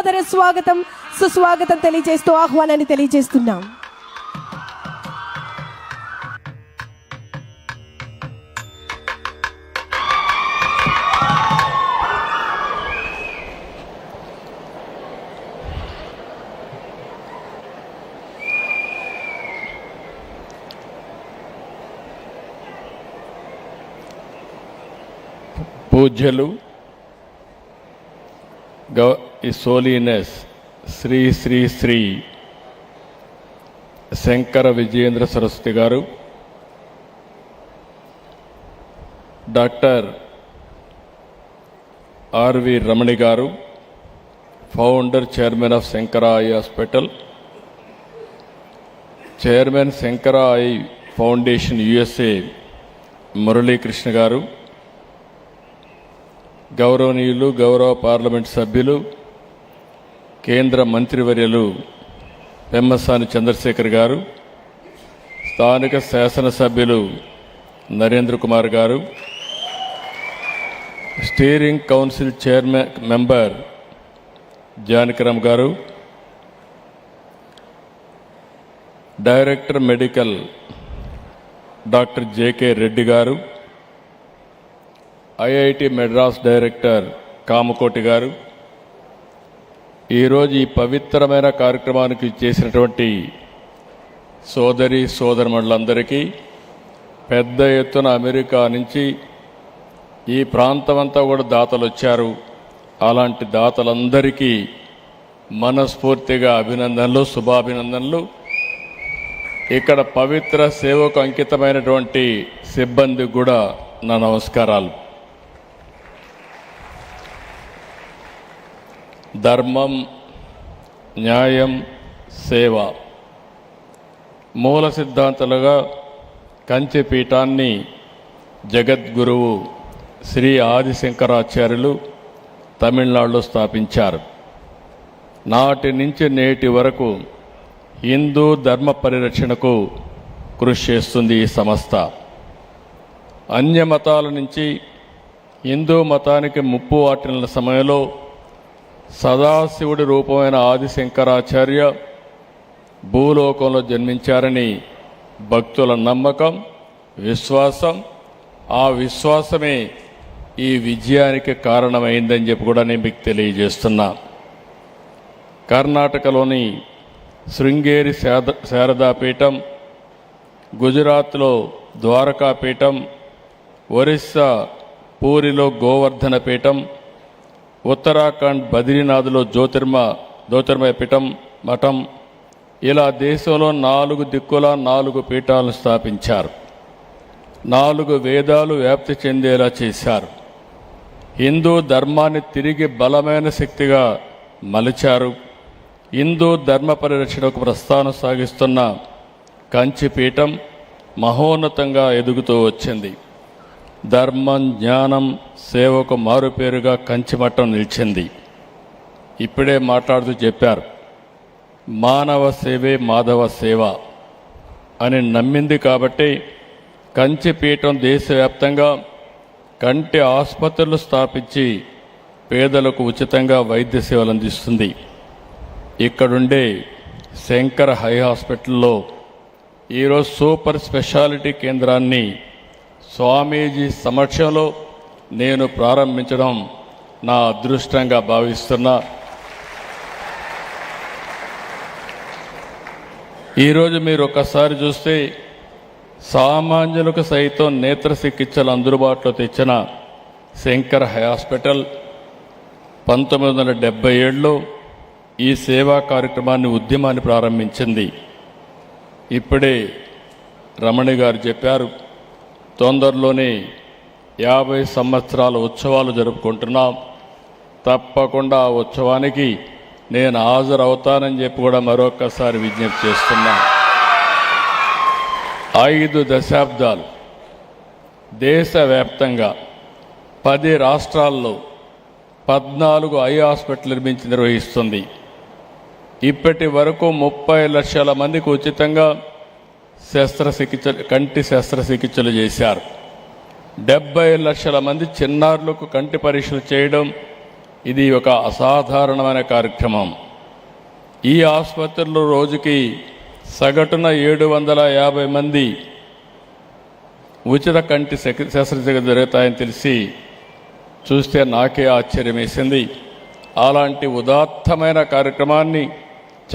సోదర స్వాగతం సుస్వాగతం తెలియజేస్తూ ఆహ్వానాన్ని తెలియజేస్తున్నాం. పూజలు గౌ ఈ సోలీనెస్ శ్రీ శ్రీ శ్రీ శంకర విజయేంద్ర సరస్వతి గారు doctor R V Ramani garu founder chairman of Sankara eye hospital chairman Sankara eye foundation USA Muralikrishna garu గౌరవనీయులు గౌరవ పార్లమెంట్ సభ్యులు కేంద్ర మంత్రివర్యులు పెమ్మసాని చంద్రశేఖర్ గారు స్థానిక శాసనసభ్యులు నరేంద్ర కుమార్ గారు steering council chairman member Janakiram గారు director medical doctor JK Reddy గారు ఐఐటి మెడ్రాస్ డైరెక్టర్ కామకోటి గారు ఈరోజు ఈ పవిత్రమైన కార్యక్రమానికి చేసినటువంటి సోదరి సోదరమణులందరికీ పెద్ద ఎత్తున అమెరికా నుంచి ఈ ప్రాంతమంతా కూడా దాతలు వచ్చారు. అలాంటి దాతలందరికీ మనస్ఫూర్తిగా అభినందనలు శుభాభినందనలు. ఇక్కడ పవిత్ర సేవకు అంకితమైనటువంటి సిబ్బంది కూడా నా నమస్కారాలు. ధర్మం న్యాయం సేవ. మూల సిద్ధాంతాలుగా కంచి పీఠాన్ని జగద్గురువు శ్రీ ఆదిశంకరాచార్యులు తమిళనాడులో స్థాపించారు. నాటి నుంచి నేటి వరకు హిందూ ధర్మ పరిరక్షణకు కృషి చేస్తుంది ఈ సంస్థ. అన్య మతాల నుంచి హిందూ మతానికి ముప్పు వాటిన సమయంలో సదాశివుడి రూపమైన ఆదిశంకరాచార్య భూలోకంలో జన్మించారని భక్తుల నమ్మకం విశ్వాసం ఆ విశ్వాసమే ఈ విజయానికి కారణమైందని చెప్పి కూడా నేను మీకు తెలియజేస్తున్నా. కర్ణాటకలోని శృంగేరి శారద శారదాపీఠం గుజరాత్లో ద్వారకాపీఠం ఒరిస్సా పూరిలో గోవర్ధన పీఠం ఉత్తరాఖండ్ బద్రీనాథ్లో జ్యోతిర్మ జ్యోతిర్మయ పీఠం మఠం. ఇలా దేశంలో నాలుగు దిక్కుల నాలుగు పీఠాలను స్థాపించారు. నాలుగు వేదాలు వ్యాప్తి చెందేలా చేశారు. హిందూ ధర్మాన్ని తిరిగి బలమైన శక్తిగా మలిచారు. హిందూ ధర్మ పరిరక్షణకు ప్రస్థానం సాగిస్తున్న కంచి పీఠం మహోన్నతంగా ఎదుగుతూ వచ్చింది. ధర్మం జ్ఞానం సేవకు మారుపేరుగా కంచిమట్టం నిలిచింది. ఇప్పుడే మాట్లాడుతూ చెప్పారు మానవ సేవే మాధవ సేవ అని నమ్మింది కాబట్టి కంచిపీఠం దేశవ్యాప్తంగా కంటి ఆసుపత్రులు స్థాపించి పేదలకు ఉచితంగా వైద్య సేవలు అందిస్తుంది. ఇక్కడుండే శంకర్ హై హాస్పిటల్లో ఈరోజు సూపర్ స్పెషాలిటీ కేంద్రాన్ని స్వామీజీ సమక్షంలో నేను ప్రారంభించడం నా అదృష్టంగా భావిస్తున్నా. ఈరోజు మీరు ఒకసారి చూస్తే సామాన్యులకు సైతం నేత్ర చికిత్సలు అందుబాటులో తెచ్చిన శంకర్ హై హాస్పిటల్ పంతొమ్మిది వందల డెబ్బై ఏడులో ఈ సేవా కార్యక్రమాన్ని ఉద్యమాన్ని ప్రారంభించింది. ఇప్పుడే రమణి గారు చెప్పారు తొందరలోనే యాభై సంవత్సరాల ఉత్సవాలు జరుపుకుంటున్నాం. తప్పకుండా ఆ ఉత్సవానికి నేను హాజరవుతానని చెప్పి కూడా మరొకసారి విజ్ఞప్తి చేస్తున్నా. ఐదు దశాబ్దాలు దేశవ్యాప్తంగా పది రాష్ట్రాల్లో పద్నాలుగు ఐ హాస్పిటల్ నిర్మించి నిర్వహిస్తుంది. ఇప్పటి వరకు ముప్పై లక్షల మందికి ఉచితంగా శస్త్రచికిత్స కంటి శస్త్రచికిత్సలు చేశారు. డెబ్బై లక్షల మంది చిన్నారులకు కంటి పరీక్షలు చేయడం ఇది ఒక అసాధారణమైన కార్యక్రమం. ఈ ఆసుపత్రిలో రోజుకి సగటున ఏడు వందల యాభై మంది ఉచిత కంటి శస్త్రచికిత్స జరుగుతాయని తెలిసి చూస్తే నాకే ఆశ్చర్యం వేసింది అలాంటి ఉదాత్తమైన కార్యక్రమాన్ని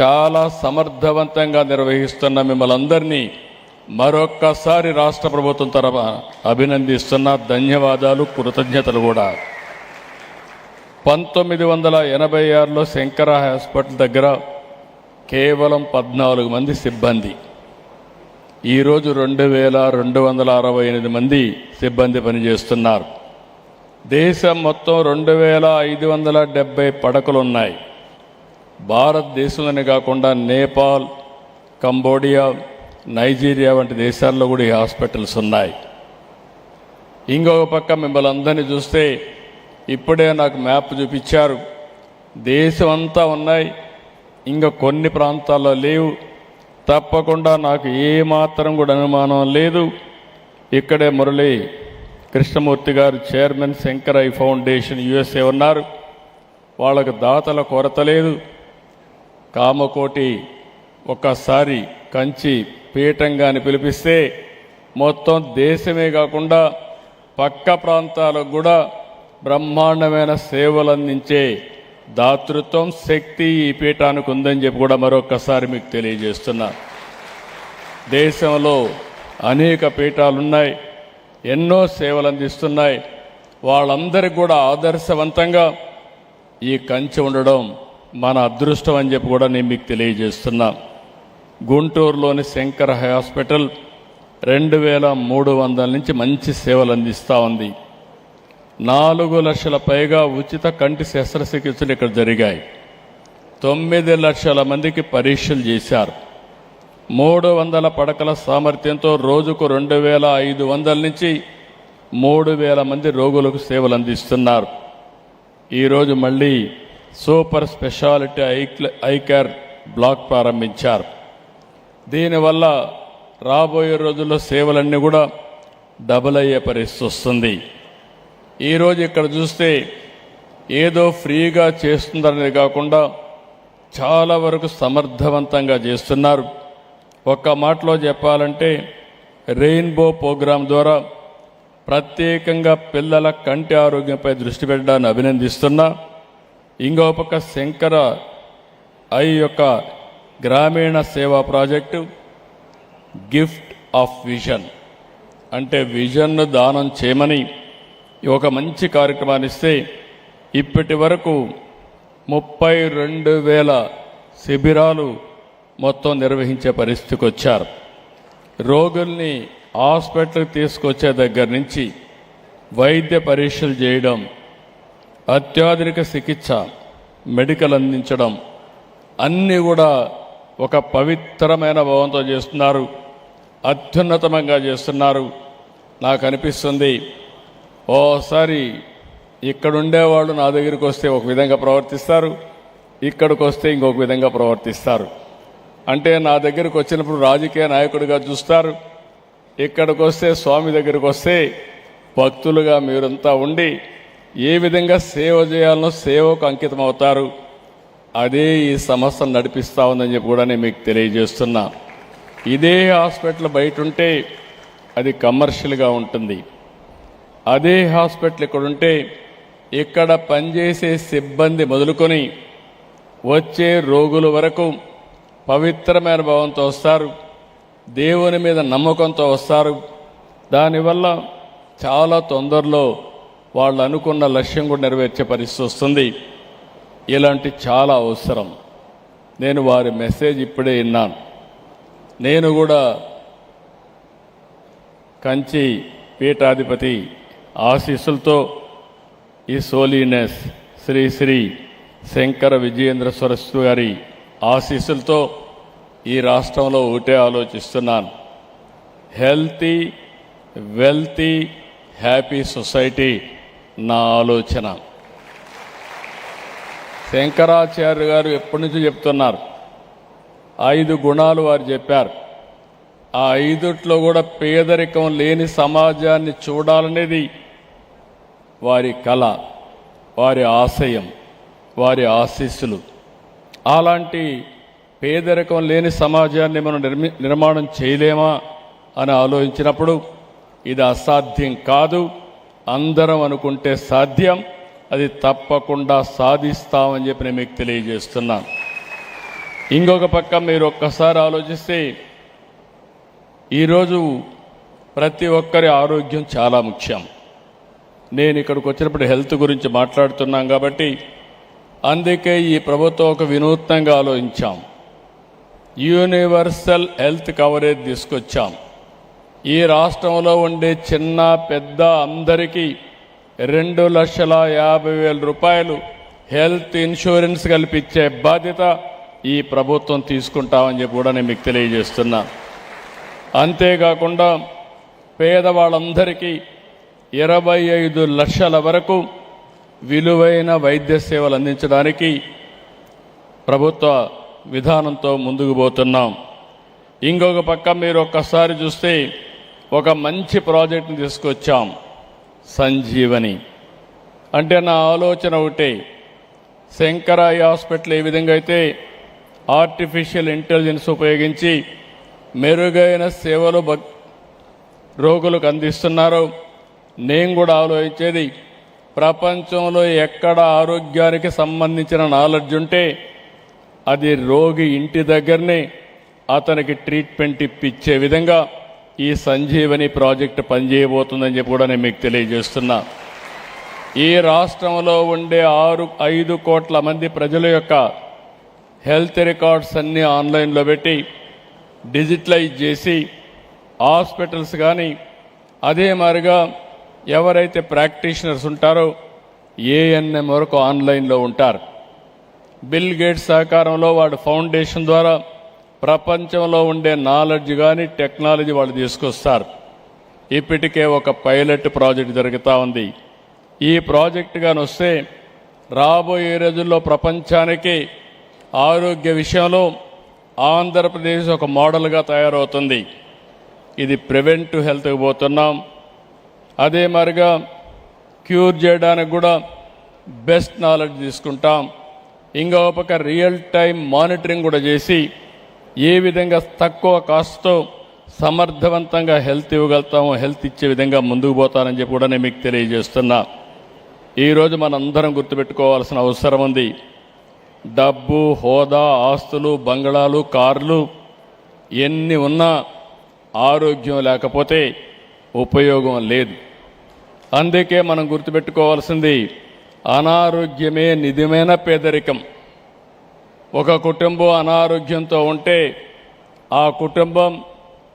చాలా సమర్థవంతంగా నిర్వహిస్తున్న మిమ్మల్ని అందరినీ మరొక్కసారి రాష్ట్ర ప్రభుత్వం తరఫున అభినందిస్తున్న. ధన్యవాదాలు కృతజ్ఞతలు కూడా. పంతొమ్మిది వందల ఎనభై ఆరులో శంకర హాస్పిటల్ దగ్గర కేవలం పద్నాలుగు మంది సిబ్బంది. ఈరోజు రెండు వేల రెండు వందల అరవై ఎనిమిది మంది సిబ్బంది పనిచేస్తున్నారు. దేశం మొత్తం రెండు వేల ఐదు వందల డెబ్బై పడకలు ఉన్నాయి భారతదేశంలోనే కాకుండా నేపాల్ కంబోడియా నైజీరియా వంటి దేశాల్లో కూడా ఈ హాస్పిటల్స్ ఉన్నాయి. ఇంకొక పక్క మిమ్మల్ని అందరినీ చూస్తే ఇప్పుడే నాకు మ్యాప్ చూపించారు. దేశం అంతా ఉన్నాయి. ఇంకా కొన్ని ప్రాంతాల్లో లేవు. తప్పకుండా నాకు ఏమాత్రం కూడా అనుమానం లేదు. ఇక్కడే మురళి కృష్ణమూర్తి గారు చైర్మన్ శంకరై ఫౌండేషన్ యుఎస్ఏ ఉన్నారు. వాళ్ళకు దాతల కొరత లేదు. కామకోటి ఒక్కసారి కంచి పీఠంగాని పిలిపిస్తే మొత్తం దేశమే కాకుండా పక్క ప్రాంతాలకు కూడా బ్రహ్మాండమైన సేవలు అందించే దాతృత్వం శక్తి ఈ పీఠానికి ఉందని చెప్పి కూడా మరొకసారి మీకు తెలియజేస్తున్నా. దేశంలో అనేక పీఠాలున్నాయి ఎన్నో సేవలు అందిస్తున్నాయి వాళ్ళందరికీ కూడా ఆదర్శవంతంగా ఈ కంచె ఉండడం మన అదృష్టం అని చెప్పి కూడా నేను మీకు తెలియజేస్తున్నా. గుంటూరులోని శంకర హాస్పిటల్ రెండు వేల మూడు వందల నుంచి మంచి సేవలు అందిస్తూ ఉంది. నాలుగు లక్షల పైగా ఉచిత కంటి శస్త్రచికిత్సలు ఇక్కడ జరిగాయి. తొమ్మిది లక్షల మందికి పరీక్షలు చేశారు. మూడు వందల పడకల సామర్థ్యంతో రోజుకు రెండు వేల ఐదు వందల నుంచి మూడు వేల మంది రోగులకు సేవలు అందిస్తున్నారు. ఈరోజు మళ్ళీ super speciality eye eye block ప్రారంభించారు. దీనివల్ల రాబోయే రోజుల్లో సేవలన్నీ కూడా డబుల్ అయ్యే పరిస్థితి వస్తుంది. ఈరోజు ఇక్కడ చూస్తే ఏదో ఫ్రీగా చేస్తుందనేది కాకుండా చాలా వరకు సమర్థవంతంగా చేస్తున్నారు. ఒక్క మాటలో చెప్పాలంటే రెయిన్బో ప్రోగ్రాం ద్వారా ప్రత్యేకంగా పిల్లల కంటి ఆరోగ్యంపై దృష్టి పెట్టడాన్ని అభినందిస్తున్నా. ఇంకో పక్క శంకర ఐ యొక్క గ్రామీణ సేవా ప్రాజెక్టు గిఫ్ట్ ఆఫ్ విజన్. అంటే విజన్ను దానం చేయమని ఒక మంచి కార్యక్రమాన్ని ఇస్తే ఇప్పటి వరకు ముప్పై రెండు వేల శిబిరాలు మొత్తం నిర్వహించే పరిస్థితికి వచ్చారు. రోగుల్ని హాస్పిటల్కి తీసుకొచ్చే దగ్గర నుంచి వైద్య పరీక్షలు చేయడం అత్యాధునిక చికిత్స మెడికల్ అందించడం అన్నీ కూడా ఒక పవిత్రమైన భావంతో చేస్తున్నారు. అత్యున్నతమంగా చేస్తున్నారు. నాకు అనిపిస్తుంది ఓసారి ఇక్కడ ఉండేవాళ్ళు నా దగ్గరికి వస్తే ఒక విధంగా ప్రవర్తిస్తారు ఇక్కడికి వస్తే ఇంకొక విధంగా ప్రవర్తిస్తారు. అంటే నా దగ్గరకు వచ్చినప్పుడు రాజకీయ నాయకుడిగా చూస్తారు ఇక్కడికి వస్తే స్వామి దగ్గరికి వస్తే భక్తులుగా మీరంతా ఉండి ఏ విధంగా సేవ చేయాలనో సేవకు అంకితం అవుతారు అదే ఈ సంస్థను నడిపిస్తూ ఉందని చెప్పి కూడా నేను మీకు తెలియజేస్తున్నా. ఇదే హాస్పిటల్ బయట ఉంటే అది కమర్షియల్గా ఉంటుంది. అదే హాస్పిటల్ ఇక్కడ ఉంటే ఇక్కడ పనిచేసే సిబ్బంది మొదలుకొని వచ్చే రోగుల వరకు పవిత్రమైన భావంతో వస్తారు దేవుని మీద నమ్మకంతో వస్తారు. దానివల్ల చాలా తొందరలో వాళ్ళు అనుకున్న లక్ష్యం కూడా నెరవేర్చే పరిస్థితి వస్తుంది. ఇలాంటి చాలా అవసరం. నేను వారి మెసేజ్ ఇప్పుడే విన్నాను. నేను కూడా కంచి పీఠాధిపతి ఆశీస్సులతో ఈ సోలీనెస్ శ్రీ శ్రీ శంకర విజయేంద్ర సరస్వతి గారి ఆశీస్సులతో ఈ రాష్ట్రంలో ఒకటే ఆలోచిస్తున్నాను. హెల్తీ వెల్తీ హ్యాపీ సొసైటీ నా ఆలోచన. శంకరాచార్య గారు ఎప్పటి నుంచో చెప్తున్నారు. ఐదు గుణాలు వారు చెప్పారు. ఆ ఐదుట్లో కూడా పేదరికం లేని సమాజాన్ని చూడాలనేది వారి కళ వారి ఆశయం వారి ఆశీస్సులు. అలాంటి పేదరికం లేని సమాజాన్ని మనం నిర్మి నిర్మాణం చేయలేమా అని ఆలోచించినప్పుడు ఇది అసాధ్యం కాదు. అందరం అనుకుంటే సాధ్యం అది తప్పకుండా సాధిస్తామని చెప్పి నేను మీకు తెలియజేస్తున్నాను ఇంకొక పక్క మీరు ఒక్కసారి ఆలోచిస్తే ఈరోజు ప్రతి ఒక్కరి ఆరోగ్యం చాలా ముఖ్యం. నేను ఇక్కడికి వచ్చినప్పుడు హెల్త్ గురించి మాట్లాడుతున్నాం కాబట్టి అందుకే ఈ ప్రభుత్వం ఒక వినూత్నంగా ఆలోచించాం. యూనివర్సల్ హెల్త్ కవరేజ్ తీసుకొచ్చాం. ఈ రాష్ట్రంలో ఉండే చిన్న పెద్ద అందరికీ రెండు లక్షల యాభై వేల రూపాయలు హెల్త్ ఇన్సూరెన్స్ కల్పించే బాధ్యత ఈ ప్రభుత్వం తీసుకుంటామని చెప్పి కూడా నేను మీకు తెలియజేస్తున్నా. అంతేకాకుండా పేదవాళ్ళందరికీ ఇరవై ఐదు లక్షల వరకు విలువైన వైద్య సేవలు అందించడానికి ప్రభుత్వ విధానంతో ముందుకు పోతున్నాం. ఇంకొక పక్క మీరు ఒక్కసారి చూస్తే ఒక మంచి ప్రాజెక్ట్ని తీసుకొచ్చాం సంజీవని. అంటే నా ఆలోచన ఒకటే శంకరాయ హాస్పిటల్ ఏ విధంగా అయితే ఆర్టిఫిషియల్ ఇంటెలిజెన్స్ ఉపయోగించి మెరుగైన సేవలు భక్- రోగులకు అందిస్తున్నారో నేను కూడా ఆలోచించేది ప్రపంచంలో ఎక్కడ ఆరోగ్యానికి సంబంధించిన నాలెడ్జ్ ఉంటే అది రోగి ఇంటి దగ్గరనే అతనికి ట్రీట్మెంట్ ఇప్పించే విధంగా ఈ సంజీవని ప్రాజెక్ట్ పనిచేయబోతుందని చెప్పి కూడా నేను మీకు తెలియజేస్తున్నా. ఈ రాష్ట్రంలో ఉండే ఆరు ఐదు కోట్ల మంది ప్రజల యొక్క హెల్త్ రికార్డ్స్ అన్నీ ఆన్లైన్లో పెట్టి డిజిటలైజ్ చేసి హాస్పిటల్స్ కానీ అదే మారిగా ఎవరైతే ప్రాక్టీషనర్స్ ఉంటారో ఏఎన్ఎం వరకు ఆన్లైన్లో ఉంటారు. బిల్ గేట్స్ సహకారంలో వాడు ఫౌండేషన్ ద్వారా ప్రపంచంలో ఉండే నాలెడ్జ్ కానీ టెక్నాలజీ వాళ్ళు తీసుకొస్తారు. ఇప్పటికే ఒక పైలట్ ప్రాజెక్ట్ జరుగుతూ ఉంది. ఈ ప్రాజెక్ట్ కానీ వస్తే రాబోయే రోజుల్లో ప్రపంచానికి ఆరోగ్య విషయంలో ఆంధ్రప్రదేశ్ ఒక మోడల్గా తయారవుతుంది. ఇది ప్రివెంటివ్ హెల్త్కి పోతున్నాం. అదే మరిగా క్యూర్ చేయడానికి కూడా బెస్ట్ నాలెడ్జ్ తీసుకుంటాం. ఇంకో పక్క రియల్ టైం మానిటరింగ్ కూడా చేసి ఏ విధంగా తక్కువ కాస్ట్తో సమర్థవంతంగా హెల్త్ ఇవ్వగలుగుతామో హెల్త్ ఇచ్చే విధంగా ముందుకు పోతానని చెప్పి కూడా నేను మీకు తెలియజేస్తున్నా. ఈరోజు మనందరం గుర్తుపెట్టుకోవాల్సిన అవసరం ఉంది. డబ్బు హోదా ఆస్తులు బంగళాలు కార్లు ఎన్ని ఉన్నా ఆరోగ్యం లేకపోతే ఉపయోగం లేదు. అందుకే మనం గుర్తుపెట్టుకోవాల్సింది అనారోగ్యమే నిజమైన పేదరికం. ఒక కుటుంబం అనారోగ్యంతో ఉంటే ఆ కుటుంబం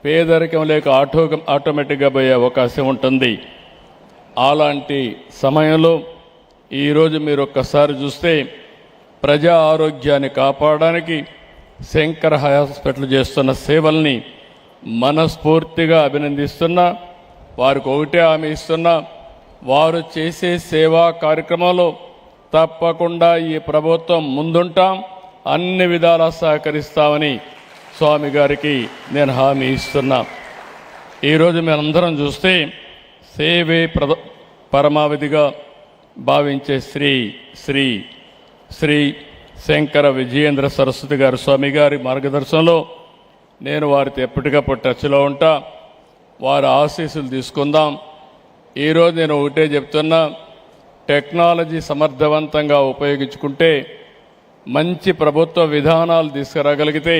పేదరికం లేక ఆటో ఆటోమేటిక్గా పోయే అవకాశం ఉంటుంది. అలాంటి సమయంలో ఈరోజు మీరు ఒక్కసారి చూస్తే ప్రజా ఆరోగ్యాన్ని కాపాడడానికి శంకర్ హాస్పిటల్ చేస్తున్న సేవల్ని మనస్ఫూర్తిగా అభినందిస్తున్నా వారికి ఒకటే హామీ ఇస్తున్నా వారు చేసే సేవా కార్యక్రమంలో తప్పకుండా ఈ ప్రభుత్వం ముందుంటాం. అన్ని విధాలా సహకరిస్తామని స్వామి గారికి నేను హామీ ఇస్తున్నా. ఈరోజు మేమందరం చూస్తే సేవే ప్రద పరమావధిగా భావించే శ్రీ శ్రీ శ్రీ శంకర విజయేంద్ర సరస్వతి గారి స్వామి గారి మార్గదర్శనంలో నేను వారితో ఎప్పటికప్పుడు టచ్లో ఉంటా. వారి ఆశీస్సులు తీసుకుందాం. ఈరోజు నేను ఒకటే చెప్తున్నా టెక్నాలజీ సమర్థవంతంగా ఉపయోగించుకుంటే మంచి ప్రభుత్వ విధానాలు తీసుకురాగలిగితే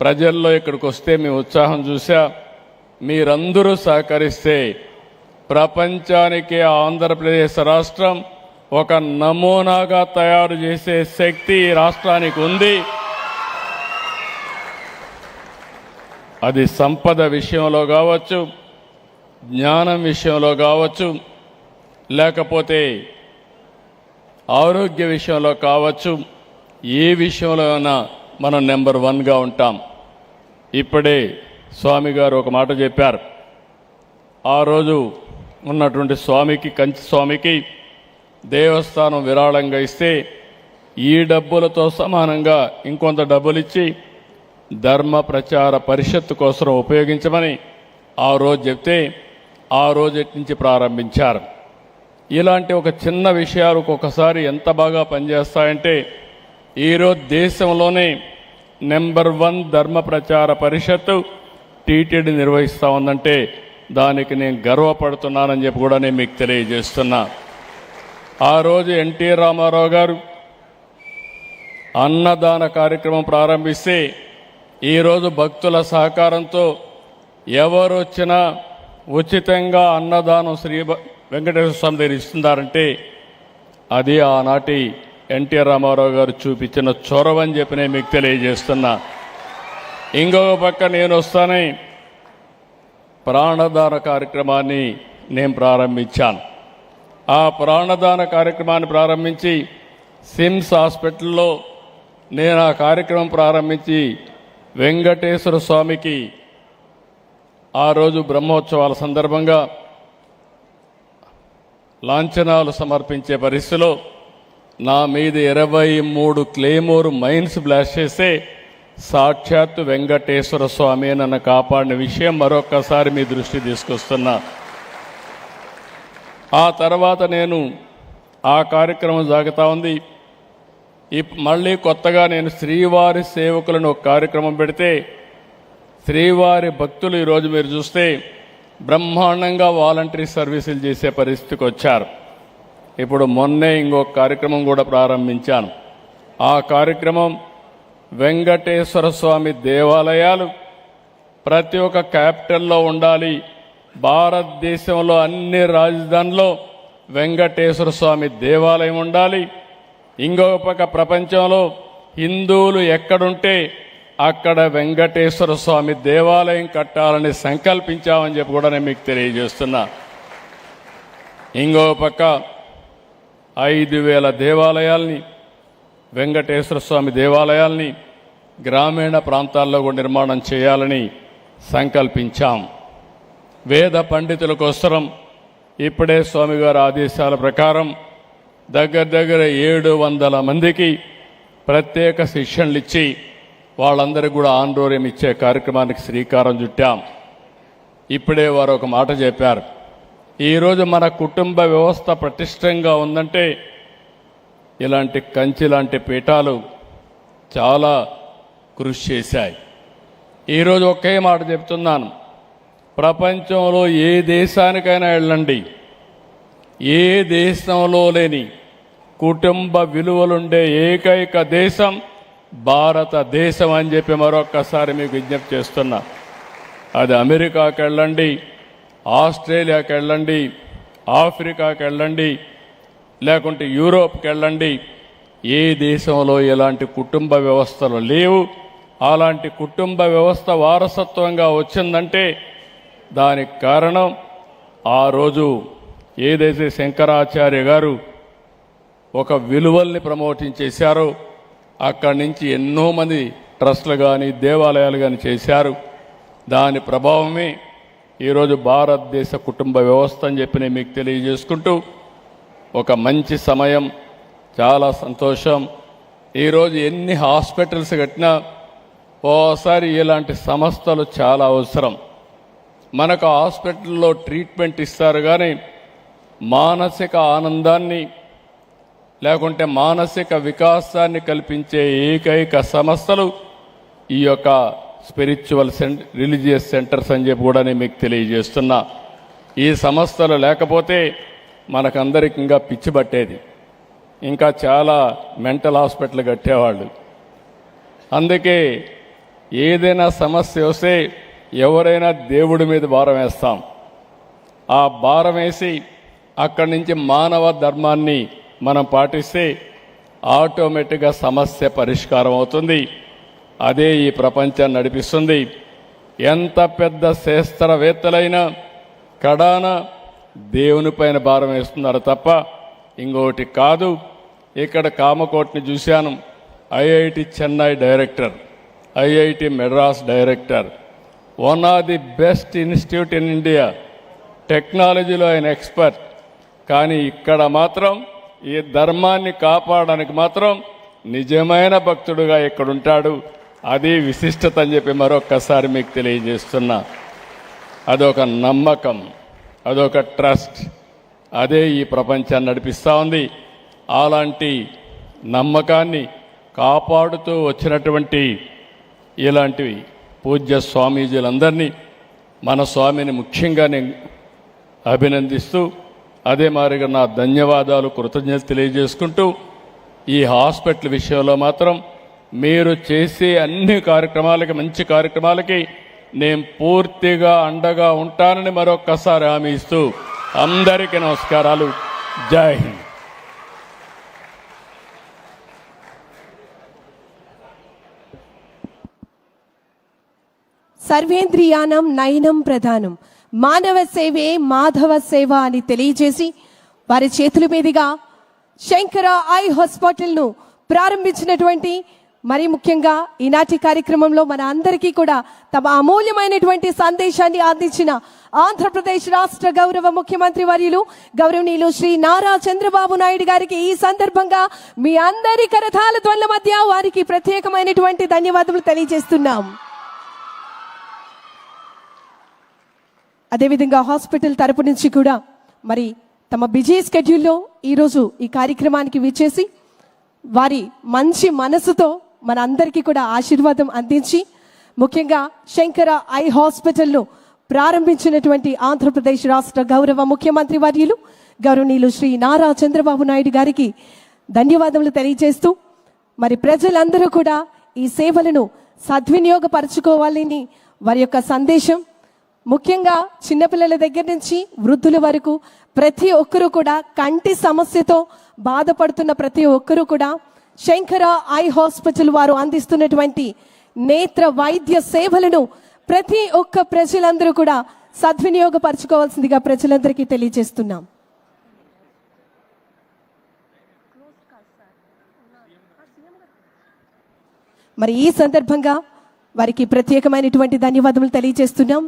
ప్రజల్లో ఇక్కడికి వస్తే మీ ఉత్సాహం చూసా మీరందరూ సహకరిస్తే ప్రపంచానికి ఆంధ్రప్రదేశ్ రాష్ట్రం ఒక నమూనాగా తయారు చేసే శక్తి రాష్ట్రానికి ఉంది. అది సంపద విషయంలో కావచ్చు జ్ఞానం విషయంలో కావచ్చు లేకపోతే ఆరోగ్య విషయంలో కావచ్చు ఏ విషయంలో అయినా మనం నెంబర్ వన్గా ఉంటాం. ఇప్పుడే స్వామి గారు ఒక మాట చెప్పారు. ఆ రోజు ఉన్నటువంటి స్వామికి కంచి స్వామికి దేవస్థానం విరాళంగా ఇస్తే ఈ డబ్బులతో సమానంగా ఇంకొంత డబ్బులు ఇచ్చి ధర్మ ప్రచార పరిషత్తు కోసం ఉపయోగించమని ఆ రోజు చెప్తే ఆ రోజు నుంచి ప్రారంభించారు. ఇలాంటి ఒక చిన్న విషయాలు ఒక్కొక్కసారి ఎంత బాగా పనిచేస్తాయంటే ఈరోజు దేశంలోనే నెంబర్ వన్ ధర్మ ప్రచార పరిషత్తు టీటీడీ నిర్వహిస్తూ ఉందంటే దానికి నేను గర్వపడుతున్నానని చెప్పి కూడా నేను మీకు తెలియజేస్తున్నా. ఆ రోజు ఎన్టీ రామారావు గారు అన్నదాన కార్యక్రమం ప్రారంభిస్తే ఈరోజు భక్తుల సహకారంతో ఎవరు వచ్చినా ఉచితంగా అన్నదానం శ్రీ వెంకటేశ్వర స్వామి దగ్గర ఇస్తున్నారంటే అది ఆనాటి ఎన్టీఆర్ రామారావు గారు చూపించిన చొరవ అని చెప్పి నేను మీకు తెలియజేస్తున్నా. ఇంకొక పక్క నేను వస్తానే ప్రాణదాన కార్యక్రమాన్ని నేను ప్రారంభించాను. ఆ ప్రాణదాన కార్యక్రమాన్ని ప్రారంభించి సిమ్స్ హాస్పిటల్లో నేను ఆ కార్యక్రమం ప్రారంభించి వెంకటేశ్వర స్వామికి ఆ రోజు బ్రహ్మోత్సవాల సందర్భంగా లాంఛనాలు సమర్పించే పరిస్థితిలో నా మీద ఇరవై మూడు క్లేమోర్ మైన్స్ బ్లాస్ట్ చేస్తే సాక్షాత్తు వెంకటేశ్వర స్వామి నన్ను కాపాడిన విషయం మరొక్కసారి మీ దృష్టి తీసుకొస్తున్నా. ఆ తర్వాత నేను ఆ కార్యక్రమం జాగుతా ఉంది. ఇప్- మళ్ళీ కొత్తగా నేను శ్రీవారి సేవకులను ఒక కార్యక్రమం పెడితే శ్రీవారి భక్తులు ఈరోజు మీరు చూస్తే బ్రహ్మాండంగా వాలంటరీ సర్వీసులు చేసే పరిస్థితికి వచ్చారు. ఇప్పుడు మొన్నే ఇంకొక కార్యక్రమం కూడా ప్రారంభించాను. ఆ కార్యక్రమం వెంకటేశ్వర స్వామి దేవాలయాలు ప్రతి ఒక్క క్యాపిటల్లో ఉండాలి. భారతదేశంలో అన్ని రాజధానిలో వెంకటేశ్వర స్వామి దేవాలయం ఉండాలి. ఇంకొక పక్క ప్రపంచంలో హిందువులు ఎక్కడుంటే అక్కడ వెంకటేశ్వర స్వామి దేవాలయం కట్టాలని సంకల్పించామని చెప్పి కూడా నేను మీకు తెలియజేస్తున్నా. ఇంకొక పక్క ఐదు వేల దేవాలయాల్ని వెంకటేశ్వర స్వామి దేవాలయాల్ని గ్రామీణ ప్రాంతాల్లో కూడా నిర్మాణం చేయాలని సంకల్పించాం. వేద పండితుల కోసరం ఇప్పుడే స్వామివారి ఆదేశాల ప్రకారం దగ్గర దగ్గర ఏడు వందల మందికి ప్రత్యేక శిక్షణలు ఇచ్చి వాళ్ళందరికీ కూడా ఆందోళన ఇచ్చే కార్యక్రమానికి శ్రీకారం చుట్టాం. ఇప్పుడే వారు ఒక మాట చెప్పారు. ఈరోజు మన కుటుంబ వ్యవస్థ పటిష్టంగా ఉందంటే ఇలాంటి కంచి లాంటి పీఠాలు చాలా కృషి చేశాయి. ఈరోజు ఒకే మాట చెప్తున్నాను. ప్రపంచంలో ఏ దేశానికైనా వెళ్ళండి. ఏ దేశంలో లేని కుటుంబ విలువలుండే ఏకైక దేశం భారతదేశం అని చెప్పి మరొక్కసారి మీకు విజ్ఞప్తి చేస్తున్నా. అది అమెరికాకి వెళ్ళండి ఆస్ట్రేలియాకి వెళ్ళండి ఆఫ్రికాకి వెళ్ళండి లేకుంటే యూరోప్కి వెళ్ళండి ఏ దేశంలో ఎలాంటి కుటుంబ వ్యవస్థలు లేవు? అలాంటి కుటుంబ వ్యవస్థ వారసత్వంగా వచ్చిందంటే దానికి కారణం ఆ రోజు ఏదైతే శంకరాచార్య గారు ఒక విలువల్ని ప్రమోటింగ్ చేశారో అక్కడి నుంచి ఎన్నో మంది ట్రస్టులు కానీ దేవాలయాలు కానీ చేశారు. దాని ప్రభావమే ఈరోజు భారతదేశ కుటుంబ వ్యవస్థ అని చెప్పి నేను మీకు తెలియజేసుకుంటూ ఒక మంచి సమయం చాలా సంతోషం. ఈరోజు ఎన్ని హాస్పిటల్స్ కట్టినా ఓసారి ఇలాంటి సంస్థలు చాలా అవసరం. మనకు హాస్పిటల్లో ట్రీట్మెంట్ ఇస్తారు కానీ మానసిక ఆనందాన్ని లేకుంటే మానసిక వికాసాన్ని కల్పించే ఏకైక సంస్థలు ఈ యొక్క స్పిరిచువల్ సెంట్ రిలీజియస్ సెంటర్స్ అని చెప్పి కూడా నేను మీకు తెలియజేస్తున్నా. ఈ సంస్థలు లేకపోతే మనకందరికి ఇంకా పిచ్చి పట్టేది. ఇంకా చాలా మెంటల్ హాస్పిటల్ కట్టేవాళ్ళు. అందుకే ఏదైనా సమస్య వస్తే ఎవరైనా దేవుడి మీద భారం వేస్తాం. ఆ భారం వేసి అక్కడి నుంచి మానవ ధర్మాన్ని మనం పాటిస్తే ఆటోమేటిక్గా సమస్య పరిష్కారం అవుతుంది. అదే ఈ ప్రపంచాన్ని నడిపిస్తుంది. ఎంత పెద్ద శాస్త్రవేత్తలైనా కడాన దేవునిపైన భారం వేస్తున్నారు తప్ప ఇంకోటి కాదు. ఇక్కడ కామకోట్ని చూశాను. IIT Chennai director IIT Madras director one of the best institute in India. టెక్నాలజీలో ఆయన ఎక్స్పర్ట్. కానీ ఇక్కడ మాత్రం ఈ ధర్మాన్ని కాపాడడానికి మాత్రం నిజమైన భక్తుడుగా ఇక్కడ ఉంటాడు అది విశిష్టత అని చెప్పి మరొక్కసారి మీకు తెలియజేస్తున్నా. అదొక నమ్మకం అదొక ట్రస్ట్. అదే ఈ ప్రపంచాన్ని నడిపిస్తూ ఉంది. అలాంటి నమ్మకాన్ని కాపాడుతూ వచ్చినటువంటి ఇలాంటివి పూజ్య స్వామీజీలందరినీ మన స్వామిని ముఖ్యంగా నేను అభినందిస్తూ అదే మారిగా నా ధన్యవాదాలు కృతజ్ఞత తెలియజేసుకుంటూ ఈ హాస్పిటల్ విషయంలో మాత్రం మీరు చేసే అన్ని కార్యక్రమాలకి మంచి కార్యక్రమాలకి నేను పూర్తిగా అండగా ఉంటానని మరొక్కసారి హామీ ఇస్తూ అందరికీ నమస్కారాలు. జై హింద్. సర్వేంద్రియానం నయనం ప్రధానం. మానవ సేవే మాధవ సేవ అని తెలియజేసి వారి చేతుల మీదుగా శంకర ఐ హాస్పిటల్ను ప్రారంభించినటువంటి మరి ముఖ్యంగా ఈనాటి కార్యక్రమంలో మన అందరికీ కూడా తమ అమూల్యమైనటువంటి సందేశాన్ని అందించిన ఆంధ్రప్రదేశ్ రాష్ట్ర గౌరవ ముఖ్యమంత్రి వర్యులు గౌరవనీయులు శ్రీ నారా చంద్రబాబు నాయుడు గారికి ఈ సందర్భంగా మీ అందరి కరథాల ధ్వనుల మధ్య వారికి ప్రత్యేకమైనటువంటి ధన్యవాదములు తెలియజేస్తున్నాం. అదేవిధంగా హాస్పిటల్ తరపు నుంచి కూడా మరి తమ బిజీ స్కెడ్యూల్లో ఈరోజు ఈ కార్యక్రమానికి విచ్చేసి వారి మంచి మనసుతో మన అందరికీ కూడా ఆశీర్వాదం అందించి ముఖ్యంగా శంకర ఐ హాస్పిటల్ను ప్రారంభించినటువంటి ఆంధ్రప్రదేశ్ రాష్ట్ర గౌరవ ముఖ్యమంత్రి వర్యులు గౌరవనీయులు శ్రీ నారా చంద్రబాబు నాయుడు గారికి ధన్యవాదములు తెలియజేస్తూ మరి ప్రజలందరూ కూడా ఈ సేవలను సద్వినియోగపరచుకోవాలని వారి యొక్క సందేశం. ముఖ్యంగా చిన్నపిల్లల దగ్గర నుంచి వృద్ధుల వరకు ప్రతి ఒక్కరూ కూడా కంటి సమస్యతో బాధపడుతున్న ప్రతి ఒక్కరూ కూడా శంకర ఐ హాస్పిటల్ వారు అందిస్తున్నటువంటి నేత్ర వైద్య సేవలను ప్రతి ఒక్క ప్రజలందరూ కూడా సద్వినియోగపరచుకోవాల్సిందిగా ప్రజలందరికీ తెలియజేస్తున్నాం. మరి ఈ సందర్భంగా వారికి ప్రత్యేకమైనటువంటి ధన్యవాదములు తెలియజేస్తున్నాం.